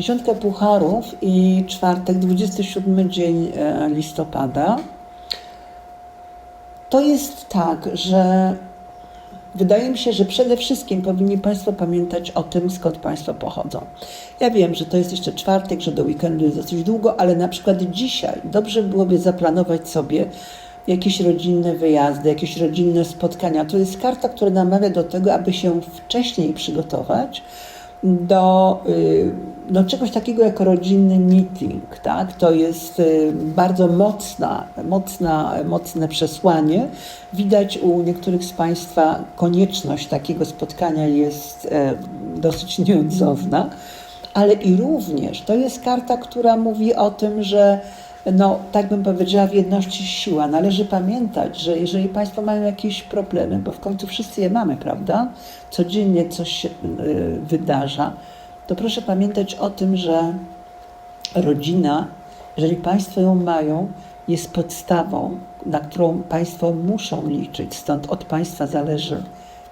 Dziesiątka Pucharów i czwartek, 27 dzień e, listopada. To jest tak, że wydaje mi się, że przede wszystkim powinni Państwo pamiętać o tym, skąd Państwo pochodzą. Ja wiem, że to jest jeszcze czwartek, że do weekendu jest dosyć długo, ale na przykład dzisiaj dobrze byłoby zaplanować sobie jakieś rodzinne wyjazdy, jakieś rodzinne spotkania. To jest karta, która namawia do tego, aby się wcześniej przygotować do, do czegoś takiego jak rodzinny meeting. Tak? To jest y, bardzo mocna, mocna, mocne przesłanie. Widać u niektórych z Państwa konieczność takiego spotkania jest e, dosyć nieodzowna, ale i również to jest karta, która mówi o tym, że no, tak bym powiedziała, w jedności siła. Należy pamiętać, że jeżeli Państwo mają jakieś problemy, bo w końcu wszyscy je mamy, prawda? Codziennie coś się y, wydarza, to proszę pamiętać o tym, że rodzina, jeżeli Państwo ją mają, jest podstawą, na którą Państwo muszą liczyć. Stąd od Państwa zależy,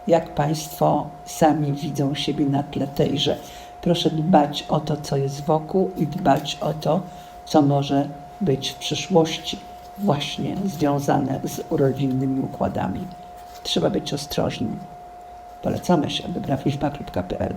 jak Państwo sami widzą siebie na tle tejże. Proszę dbać o to, co jest wokół i dbać o to, co może być w przyszłości właśnie związane z rodzinnymi układami. Trzeba być ostrożnym. Polecamy się, wybrawliczba.pl